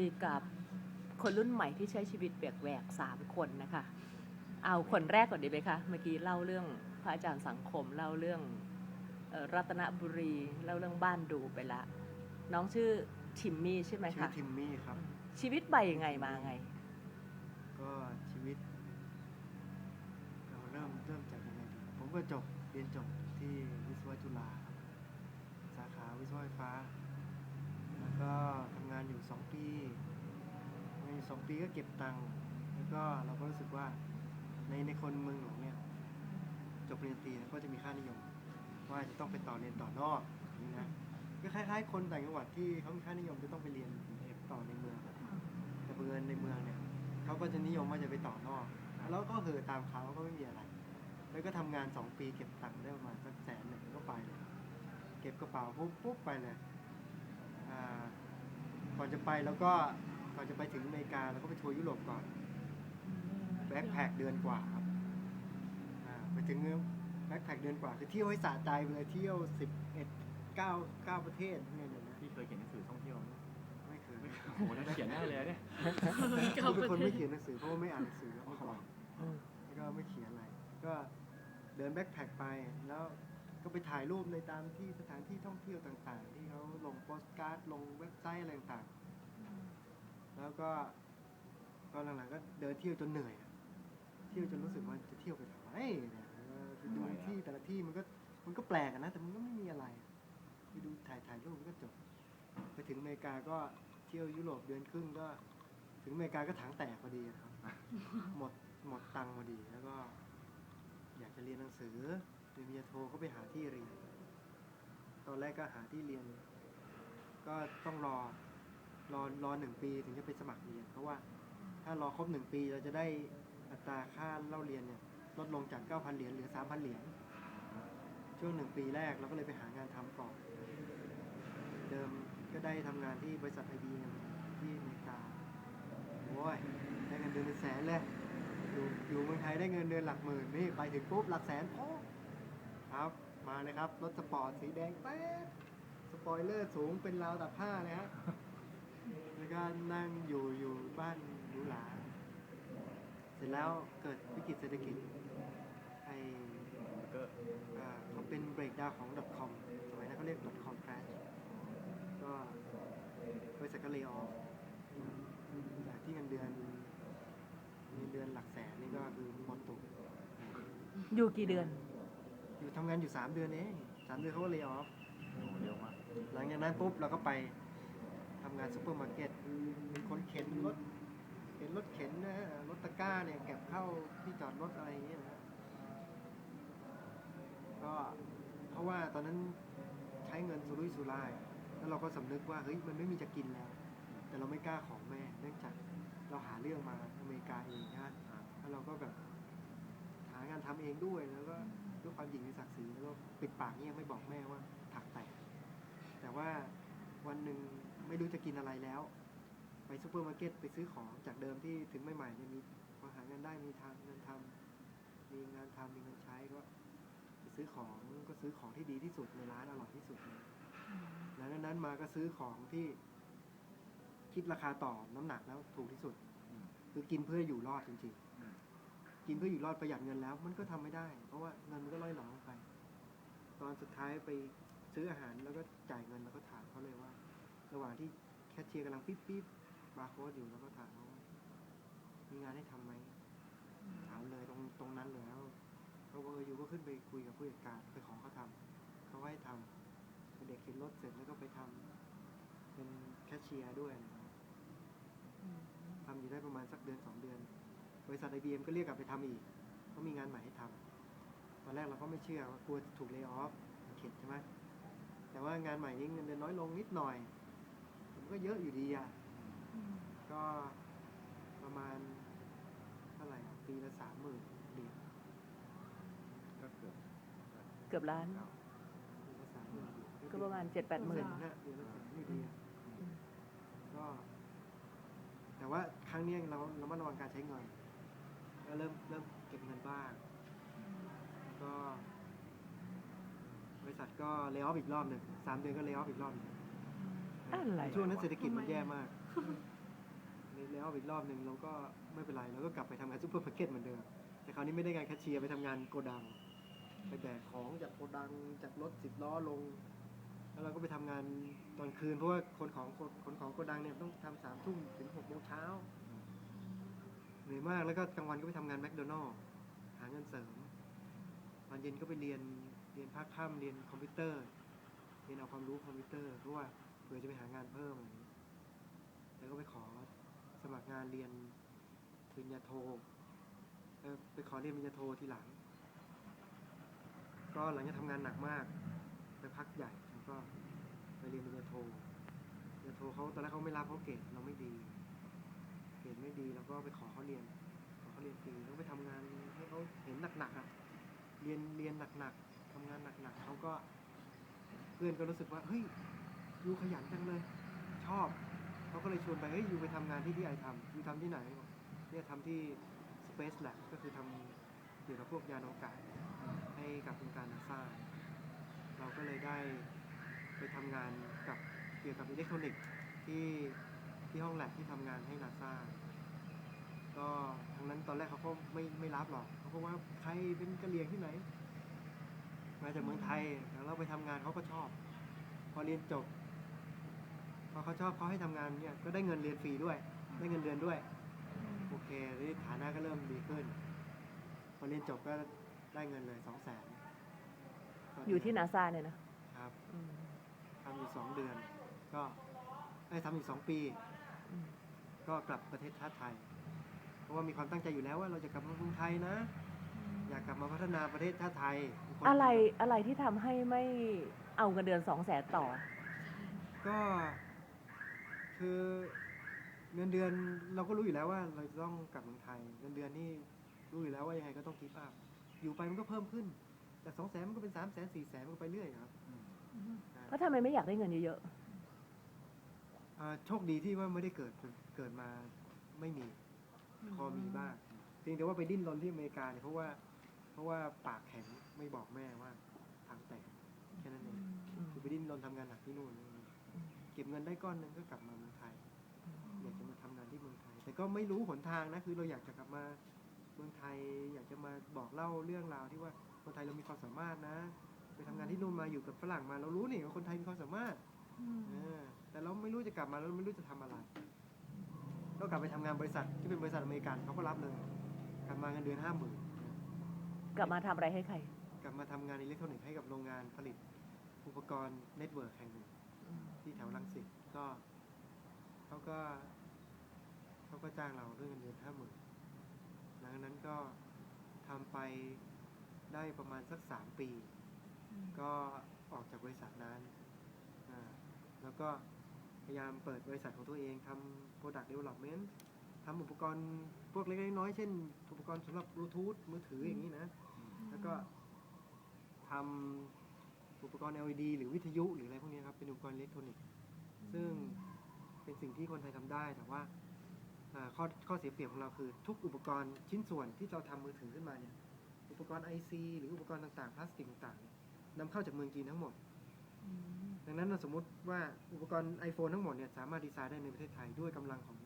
ยกับคนรุ่นใหม่ที่ใช้ชีวิตแปลกๆสามคนนะคะ เอาคนแรกก่อนดีไหมคะ เมื่อกี้เล่าเรื่องพระอาจารย์สังคมเล่าเรื่องเอ่อรัตนบุรีเล่าเรื่องบ้านดูไปละ น้องชื่อทิมมี่ใช่ไหมชื่อคะทิมมี่ครับ ชีวิตไปยังไงมาไง ก็ชีวิต เราเริ่มเริ่มจากยังไงดีผมก็จบเรียนจบที่วิศวะจุฬาครับสาขาวิศวะไฟฟ้า แล้วก็ สองปีในสองปีก็เก็บตังค์แล้วก็เราก็รู้สึกว่าในในคนเมืองหลวงเนี่ยจบปริญญาตรีก็จะมีค่านิยม ว่าจะต้องไปต่อเรียนต่อนอกนี้นะก็คล้ายๆ คนต่างจังหวัดที่เขามีค่านิยมจะต้องไปเรียนต่อในเมืองแต่เพื่อนในเมืองเนี่ยเขาก็จะนิยมว่าจะไปต่อนอกแล้วก็เหอตามเขาก็ไม่มีอะไร แล้วก็ทำงานสองปีเก็บตังค์ได้ประมาณสักแสนหนึ่งก็ไปเลยเก็บกระเป๋าปุ๊บปุ๊บไปเลยอ่า ก่อนจะไปแล้วก็ก่อนจะไปถึงอเมริกาเราก็ไปทัวร์ยุโรปก่อนแบ็คแพคเดือนกว่าครับอ่าไปถึงแบ็คแพคเดือนกว่าคือเที่ยวให้สะใจไปเลยเที่ยวสิบเอ็ดเก้าเก้าประเทศเนี่ยนะพี่เคยเขียนหนังสือท่องเที่ยวไหมไม่เคยโอ้โหน่าจะเขียนได้เลยเนี่ยผมเป็นคนไม่เขียนหนังสือเพราะว่าไม่อ่านหนังสือเมื่อก่อนแล้วก็ไม่เขียนอะไร ก็เดินแบ็คแพคไปแล้ว ก็ไปถ่ายรูปในตามที่สถานที่ท่องเที่ยวต่างๆ ที่เขาลงโปสการ์ดลงเว็บไซต์อะไรต่างๆ แล้วก็ตอนหลังๆก็เดินเที่ยวจนเหนื่อยอะเที่ยวจนรู้สึกว่าจะเที่ยวไปทำไมเนี่ยเออไปดูที่แต่ละที่มันก็มันก็แปลกอะนะ แต่มันก็ไม่มีอะไรไปดูถ่ายถ่ายรูปมันก็จบ ไปถึงอเมริกาก็เที่ยวยุโรปเดือนครึ่งก็ ถึงอเมริกาก็ถังแตกพอดีอะครับ หมดหมดตังค์พอดีแล้วก็ อยากจะเรียนหนังสือ ปริญญาโทก็ไปหาที่เรียน ตอนแรกก็หาที่เรียน ก็ต้องรอรอรอหนึ่งปีถึงจะไปสมัครเรียน เพราะว่าถ้ารอครบหนึ่งปีเราจะได้อัตราค่าเล่าเรียนเนี่ยลดลงจาก 9,000 เหรียญเหลือ 3,000 เหรียญช่วงหนึ่งปีแรกเราก็เลยไปหางานทำก่อนเดิมก็ได้ทำงานที่บริษัทไอบีที่อเมริกาโอ้ยได้เงินเดือนเป็นแสนเลยอยู่อยู่เมืองไทยได้เงินเดือนหลักหมื่นนี่ไปถึงปุ๊บหลักแสนโอ้ ครับมาเลยครับ รถสปอร์ตสีแดงแป๊ดสปอยเลอร์สูงเป็นราวตักผ้าเลยฮะแล้วก็นั่งอยู่อยู่บ้านหรูหราเสร็จแล้วเกิดวิกฤตเศรษฐกิจไอก็อ่าเขาเป็นเบรกดาวของ .com สมัยนั้นเขาเรียก .com crash ก็บริษัทก็เลยออฟจากที่เงินเดือนเงินเดือนหลักแสนนี่ก็คือหมดตัวอยู่กี่เดือน อยู่ทำงานอยู่3เดือนเองสามเดือนเขาก็เลยออฟโอ้โหเร็วมากหลังจากนั้นปุ๊บเราก็ไปทำงานซูเปอร์มาร์เก็ตเป็นคนเข็นรถเข็นรถเข็นนะฮะรถตะกร้าเนี่ยเก็บเข้าที่จอดรถอะไรอย่างเงี้ยนะก็เพราะว่าตอนนั้นใช้เงินสุรุ่ยสุร่าย แล้วเราก็สำนึกว่าเฮ้ยมันไม่มีจะกินแล้ว แต่เราไม่กล้าของแม่ เนื่องจากเราหาเรื่องมาอเมริกาเองนะฮะแล้วเราก็แบบหางานทำเองด้วยแล้วก็ ด้วยความหญิงในศักดิ์ศรีแล้วก็ปิดปากเงียบไม่บอกแม่ว่าถักแตกแต่ว่าวันหนึ่งไม่รู้จะกินอะไรแล้ว ไปซูเปอร์มาร์เก็ตไปซื้อของจากเดิมที่ถึงใหม่ๆเนี่ยมีพอหาเงินได้มีทางเงินทำมีงานทำมีเงินใช้ก็ไปซื้อของก็ซื้อของที่ดีที่สุดในร้านอร่อยที่สุดเลยหลังจากนั้นมาก็ซื้อของที่คิดราคาต่อน้ำหนักแล้วถูกที่สุดอืมคือกินเพื่ออยู่รอดจริงอืมๆ กินเพื่ออยู่รอดประหยัดเงินแล้ว มันก็ทำไม่ได้ เพราะว่าเงินมันก็ล่อยหลอไป ตอนสุดท้ายไปซื้ออาหารแล้วก็จ่ายเงินแล้วก็ถามเขาเลยว่า ระหว่างที่แคชเชียร์กำลังปิ๊บปิ๊บบาร์โค้ดอยู่แล้วก็ถามเขาว่ามีงานให้ทำไหมถามเลยตรงตรงนั้นเลยแล้วเขาบอกเอออยู่ก็ขึ้นไปคุยกับผู้จัดการไปขอเขาทำเขาก็ให้ทำเป็นเด็กเข็นรถเสร็จแล้วก็ไปทำเป็นแคชเชียร์ด้วยนะครับทำอยู่ได้ประมาณสักเดือนสองเดือน บริษัทไอบีเอ็มก็เรียกกลับไปทำอีกเขามีงานใหม่ให้ทำตอนแรกเราก็ไม่เชื่อว่ากลัวถูกเล y o ออฟเข็ดใช่ไหมแต่ว่างานใหม่นี้เงินเดือนน้อยลงนิดหน่อยมันก็เยอะอยู่ดีอะก็ประมาณเท่าไหร่อะปีละสามหมื่นเหรียญก็เกือบเกือบล้านปีละสามหมื่นเหรียญก็ประมาณเจ็ดแปดหมื่นนะเดือนละแสนอยู่ดีอะก็ แต่ว่าครั้งเนี้ยเราเรามาระวังการใช้เงิน ก็เริ่มเริ่มเก็บเงินบ้างก็ บริษัทก็เล y o อ f อีกรอบหนึ่งสามเดือนก็เล y o อ f อีกรอบหนึ่งอะไรช่วงนั้นเศรษฐกิจมันแย่มากอบอีกรอบหนึ่งเราก็ไม่เป็นไรเราก็กลับไปทำงานซูเปอร์มาร์เก็ตเหมือนเดิม แต่คราวนี้ไม่ได้งานแคชเชียร์ไปทำงานโกดัง ไปแบกของจากโกดังจากรถสิบล้อลง แล้วเราก็ไปทำงานตอนคืนเพราะว่าคนของคนของโกดังเนี่ยต้องทำสามทุ่มถึงหกโมงเช้า เหนื่อยมากแล้วก็กลางวันก็ไปทำงานแมคโดนัลล์หาเงินเสริมตอนเย็นก็ไปเรียนเรียนภาคค่ำเรียนคอมพิวเตอร์เรียนเอาความรู้คอมพิวเตอร์เพราะว่าเผื่อจะไปหางานเพิ่มอะไรอย่างนี้แล้วก็ไปขอสมัครงานเรียนปริญญาโทไปขอเรียนปริญญาโททีหลัง ก็หลังจากทำงานหนักมากไปพักใหญ่แล้วก็ไปเรียนปริญญาโทปริญญาโทเขาตอนแรกเขาไม่รับเพราะเกรดเราไม่ดี เกรดไม่ดีแล้ว ก็ไปขอเขาเรียน ขอเขาเรียนฟรีแล้วไปทำงานให้เขาเห็นหนักๆอะ เรียนเรียนหนักๆทำงานหนักๆเขาก็ เพื่อนก็รู้สึกว่าเฮ้ยยูขยันจังเลย ชอบเขาก็เลยชวนไปเฮ้ยยูไปทำงานที่ที่ไอทำยูทำที่ไหนบอกเนี่ยทำที่ Space Lab ก็คือทำเกี่ยวกับพวกยานอวกาศให้กับองค์การนาซาเราก็เลยได้ไปทำงานกับเกี่ยวกับอิเล็กทรอนิกส์ที่ที่ห้องแลบที่ทำงานให้นาซา ก็ทางนั้นตอนแรกเขาก็ไม่ไม่รับหรอกเขาก็ว่าใครเป็นกะเหรี่ยงที่ไหน มาจากเมืองไทยแล้วเราไปทำงานเขาก็ชอบ พอเรียนจบพอเขาชอบเขาให้ทำงานเนี่ยก็ได้เงินเรียนฟรีด้วย ได้เงินเดือนด้วยโอเคนี่ฐานะก็เริ่มดีขึ้น พอเรียนจบก็ได้เงินเลยสองแสนอยู่ที่นาซาเนี่ยนะครับอืมทำอยู่สองเดือน ก็ได้ทำอยู่สองปีอืมก็กลับประเทศชาติไทยเพ ราะว่ามีความตั้งใจอยู่แล้วว่าเราจะกลับมาเมืองไทยนะ อยากกลับมาพัฒนาประเทศชาติไทยเป็นคนอะไรอะไรที่ทำให้ไม่เอาเงินเดือนสองแสนต่อ ก็คือเงินเดือนเราก็รู้อยู่แล้วว่าเราจะต้องกลับเมืองไทย เงินเดือนนี่รู้อยู่แล้วว่ายังไงก็ต้องคีบอัพอยู่ไปมันก็เพิ่มขึ้นจากสองแสนมันก็เป็นสามแสนสี่แสนมันก็ไปเรื่อยครับเพราะทำไมไม่อยากได้เงินเยอะอ่าโชคดีที่ว่าไม่ได้เกิดเกิดมาไม่มีๆ พอมีบ้างเพียงแต่ว่าไปดิ้นรนที่อเมริกาเนี่ยเพราะว่า เพราะว่าปากแข็งไม่บอกแม่ว่าทางแตกแค่นั้นเองอืมคือไปดิ้นรนทำงานหนักที่นู่นอืมเก็บเงินได้ก้อนหนึงก็กลับมาเมืองไทยอยากจะมาทำงานที่เมืองไทย แต่ก็ไม่รู้หนทางนะคือเราอยากจะกลับมาเมืองไทย อยากจะมาบอกเล่าเรื่องราวที่ว่าคนไทยเรามีความสามารถนะ ไปทำงานที่นู่นมาอยู่กับฝรั่งมาเรารู้นี่ว่าคนไทยมีความสามารถเออแต่เราไม่รู้จะกลับมาแล้วไม่รู้จะทำอะไร ก็กลับไปทำงานบริษัทที่เป็นบริษัทอเมริกันเขาก็รับเลยกลับมาเงินเดือนห้าหมื่นกลับมาทำอะไรให้ใคร กลับมาทำงานอิเล็กทรอนิกส์ให้กับโรงงานผลิตอุปกรณ์เน็ตเวิร์กแห่งหนึ่งที่แถวรังสิตก็เขาก็เขาก็จ้างเราด้วยเงินเดือนห้าหมื่นหลังจากนั้นก็ทำไปได้ประมาณสักสามปี ก็ออกจากบริษัทนั้นอ่าแล้วก็พ ยายามเปิดบริษัทของตัวเองทำ product development ทำอุปกรณ์พวกเล็กๆน้อยๆเช่น อุปกรณ์สำหรับบลูทูธมือถืออย่างนี้นะ แล้วก็ทำอุปกรณ์ LED หรือวิทยุหรืออะไรพวกนี้ครับ เป็นอุปกรณ์อิเล็กทรอนิกส์ ซึ่งเป็นสิ่งที่คนไทยทำได้ แต่ว่าข้อข้อเสียเปรียบของเราคือ ทุกอุปกรณ์ชิ้นส่วนที่เราทำมือถือขึ้นมาเนี่ย อุปกรณ์ IC หรืออุปกรณ์ต่างๆ พลาสติกต่างๆนำเข้าจากเมืองจีนทั้งหมด ดังนั้นเราสมมติว่าอุปกรณ์ iPhone ทั้งหมดเนี่ยสามารถดีไซน์ได้ในประเทศไทยด้วยกำลังของ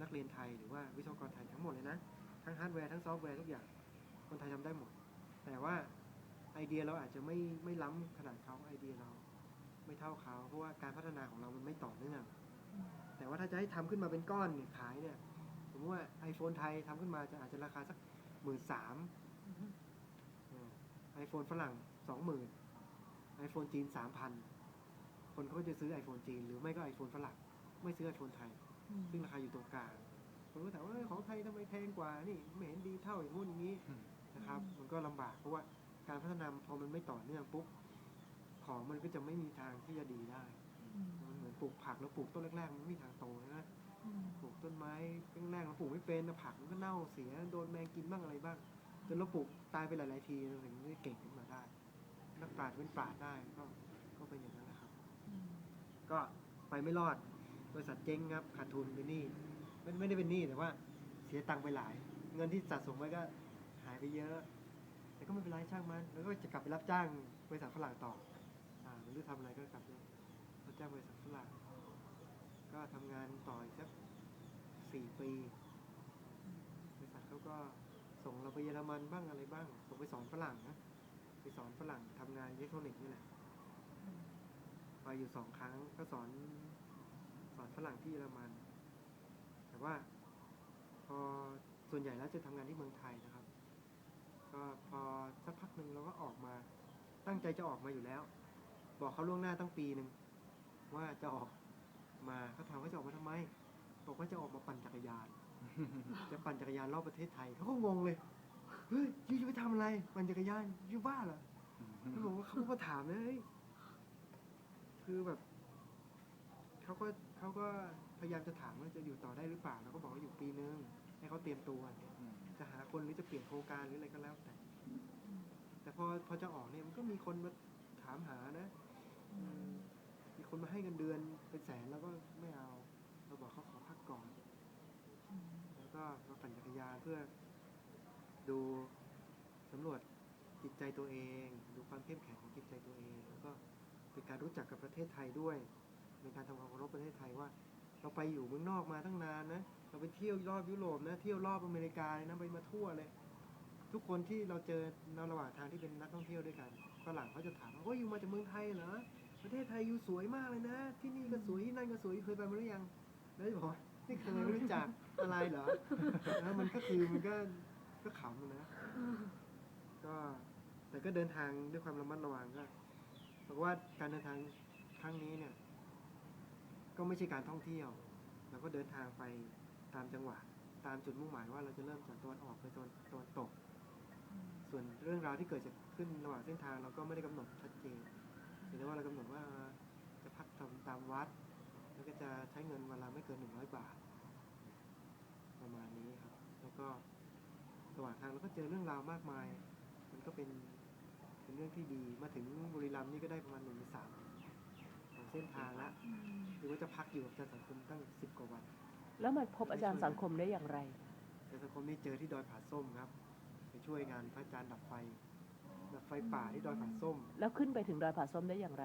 นักเรียนไทย หรือว่าวิศวกรไทยทั้งหมดเลยนะทั้งฮาร์ดแวร์ทั้งซอฟต์แวร์ทุกอย่างคนไทยทำได้หมด แต่ว่าไอเดียเราอาจจะไม่ไม่ล้ำขนาดเขาไอเดียเราไม่เท่าเขาเพราะว่าการพัฒนาของเรามันไม่ต่อเนื่องแต่ว่าถ้าจะให้ทำขึ้นมาเป็นก้อนเนี่ยขายเนี่ยสมมติว่า iPhone ไทยทำขึ้นมาจะอาจจะราคาสักหมื่นสามไอโฟนฝรั่งสองหมื่นไอโฟนจีนสามพัน คนเขาก็จะซื้อ iPhone จีน หรือไม่ก็ iPhone ฝรั่งไม่ซื้อ iPhone ไทย ซึ่งราคาอยู่ตรงกลางคนก็ถามว่าเอ้ยของไทยทำไมแพงกว่านี่ไม่เห็นดีเท่าอย่างงู้นอย่างนี้อืมนะครับ มันก็ลำบากเพราะว่าการพัฒนาพอมันไม่ต่อเนื่องปุ๊บของมันก็จะไม่มีทางที่จะดีได้มันเหมือนปลูกผักแล้วปลูกต้นแรกๆมันไม่มีทางโตนะปลูกต้นไม้แรกๆเราปลูกไม่เป็นนะผักมันก็เน่าเสียโดนแมงกินบ้างอะไรบ้างจนเราปลูกตายไปหลายๆทีเราถึงได้เก่งขึ้นมาได้นักปราชญ์เป็นปราชญ์ได้ก็ก็เป็นอย่างนั้นแหละครับ ก็ไปไม่รอด บริษัทเจ๊งครับขาดทุนเป็นหนี้ไม่ไม่ได้เป็นหนี้แต่ว่าเสียตังค์ไปหลาย เงินที่สะสมไว้ก็หายไปเยอะ แต่ก็ไม่เป็นไรช่างมัน แล้วก็จะกลับไปรับจ้างบริษัทฝรั่งต่ออ่าไม่รู้ทำอะไรก็กลับไปรับจ้างบริษัทฝรั่งก็ทำงานต่ออีกสักสี่ปีบริษัทเขาก็ส่งเราไปเยอรมันบ้างอะไรบ้าง ส่งไปสอนฝรั่งนะไปสอนฝรั่งทำงานอิเล็กทรอนิกส์นี่แหละ อยู่สองครั้ง ก็สอนสอนฝรั่งที่เยอรมัน แต่ว่าพอส่วนใหญ่แล้วจะทำงานที่เมืองไทยนะครับ ก็พอสักพักหนึ่งเราก็ออกมา ตั้งใจจะออกมาอยู่แล้ว บอกเขาล่วงหน้าตั้งปีหนึ่งว่าจะออกมาเขาถามว่าจะออกมาทำไมบอกว่าจะออกมาปั่นจักรยาน จะปั่นจักรยานรอบประเทศไทยเขาก็งงเลยเฮ้ยยูจะไปทำอะไร ปั่นจักรยานยูบ้าเหรอเขาบอกว่าเขาก็ถามเฮ้ย คือแบบเขาก็เขาก็พยายามจะถามว่าจะอยู่ต่อได้หรือเปล่าเราก็บอกว่าอยู่ปีนึงให้เขาเตรียมตัวจะหาคนหรือจะเปลี่ยนโครงการหรืออะไรก็แล้วแต่ แต่พอพอจะออกเนี่ยมันก็มีคนมาถามหานะมมีคนมาให้เงินเดือนเป็นแสนแล้วก็ไม่เอา เราบอกเขาขอพักก่อน แล้วก็มาปั่นจักรยานเพื่อดูสำรวจจิตใจตัวเอง ดูความเข้มแข็งของจิตใจตัวเองแล้วก็ เป็นการรู้จักกับประเทศไทยด้วยเป็นการทำความเคารพประเทศไทยว่า เราไปอยู่เมืองนอกมาตั้งนานนะเราไปเที่ยวรอบยุโรปนะเที่ยวรอบอเมริกาเลยนะไปมาทั่วเลย ทุกคนที่เราเจอในระหว่างทางที่เป็นนักท่องเที่ยวด้วยกันฝรั่งเขาจะถามว่าโอ้ยอยู่มาจากเมืองไทยเหรอประเทศไทยอยู่สวยมากเลยนะ ที่นี่ก็สวยที่นั่นก็สวยเคยไปมาหรือยังแล้วจะบอกนี่เคยไม่รู้จักอะไรเหรอแล้วมันก็คือมันก็ก็ขำนะก็แต่ก็เดินทางด้วยความระมัดระวังก็ บอกว่าการเดินทางครั้งนี้เนี่ย ก็ไม่ใช่การท่องเที่ยวเราก็เดินทางไปตามจังหวะตามจุดมุ่งหมายว่าเราจะเริ่มจากตะวันออกไปตะวันตะวันตก ส่วนเรื่องราวที่เกิดจากขึ้นระหว่างเส้นทางเราก็ไม่ได้กำหนดชัดเจนเพียงแต่ว่าเรากำหนดว่าจะพักทำตามวัด แล้วก็จะใช้เงินเวลาไม่เกินหนึ่งร้อยบาท ประมาณนี้ครับ แล้วก็ระหว่างทางเราก็เจอเรื่องราวมากมาย มันก็เป็น เป็นเรื่องที่ดี มาถึงบุรีรัมย์นี่ก็ได้ประมาณหนึ่งในสามของเส้นทางละหรือว่าจะพักอยู่กับอาจารย์สังคมตั้งสิบกว่าวัน แล้วมาพบอาจารย์สังคมได้อย่างไรอาจารย์สังคมนี่เจอที่ดอยผาส้มครับ ไปช่วยงานพระอาจารย์ดับไฟดับไฟป่าที่ดอยผาส้ม แล้วขึ้นไปถึงดอยผาส้มได้อย่างไร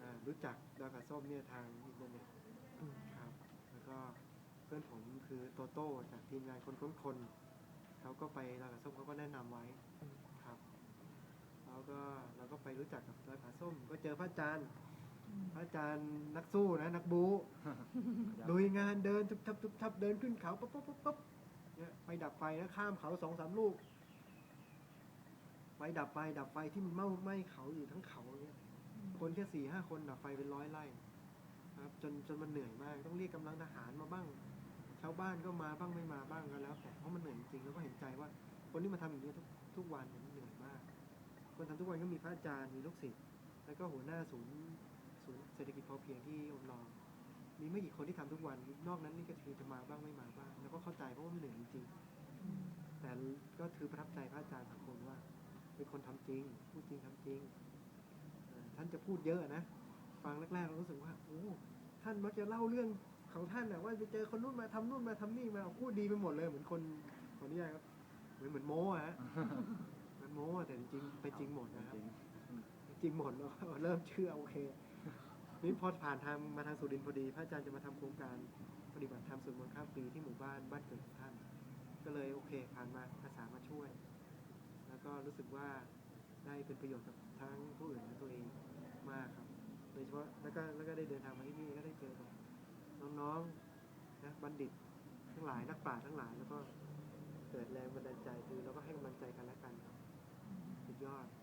อ่ารู้จักดอยผาส้มเนี่ยทางอินเทอร์เน็ตอืมครับ แล้วก็เพื่อนผมคือโตโต้จากทีมงานคนค้นคนเขาก็ไปดอยผาส้มเขาก็แนะนำไว้ ครับแล้วก็เราก็ไปรู้จักกับดอยผาส้ม ก็เจอพระอาจารย์ พระอาจารย์นักสู้นะนักบูลุยงานเดินทุบทับทุบทับเดินขึ้นเขาปั๊บปั๊บปั๊บปั๊บเนี่ยไปดับไฟนะข้ามเขาสองสามลูก ไปดับไฟดับไฟที่มันไหม้ไหม้เขาอยู่ทั้งเขาเนี่ยคนแค่สี่ห้าคนดับไฟเป็นร้อยไร่ครับ จนจนมันเหนื่อยมาก ต้องเรียกกำลังทหารมาบ้าง ชาวบ้านก็มาบ้างไม่มาบ้างก็แล้วแต่เพราะมันเหนื่อยจริงๆแล้วก็เห็นใจว่า คนที่มาทำอย่างนี้ทุกทุกวัน คนทำทุกวันก็มีพระอาจารย์มีลูกศิษย์แล้วก็หัวหน้าศูนย์ศูนย์เศรษฐกิจพอเพียงที่อมรองมีไม่กี่คนที่ทำทุกวัน นอกนั้นนี่ก็คือจะมาบ้างไม่มาบ้าง แล้วก็เข้าใจเพราะว่ามันเหนื่อยจริงๆแต่ก็ถือประทับใจพระอาจารย์สังคมว่า เป็นคนทำจริง พูดจริงทำจริงอท่านจะพูดเยอะนะฟังแรกๆเรารู้สึกว่าโอ้ท่านมักจะเล่าเรื่องของท่านนะว่าไปเจอคนนู้นมาทำนู่นมาทำนี่มาพูดดีไปหมดเลยเหมือนคนขออนุญาตครับเหมือนเหมือนโม้อะฮะ มันโม้อะแต่จริงๆไปจริงหมดนะครับ จริงหมดแล้วก็เริ่มเชื่อโอเคนี่พอผ่านทางมาทางสุรินทร์พอดี พระอาจารย์จะมาทำโครงการปฏิบัติธรรมสวดมนต์ข้ามปีที่หมู่บ้านบ้านเกิดของท่าน ก็เลยโอเค ผ่านมาอาสามาช่วย แล้วก็รู้สึกว่าได้เป็นประโยชน์กับทั้งผู้อื่นและตัวเองมากครับโดยเฉพาะแล้วก็แล้วก็ได้เดินทางมาที่นี่ก็ได้เจอกับน้องๆนะบัณฑิตทั้งหลายนักปราชญ์ทั้งหลายแล้วก็เกิดแรงบันดาลใจคือเราก็ให้กำลังใจกันและกันครับ done.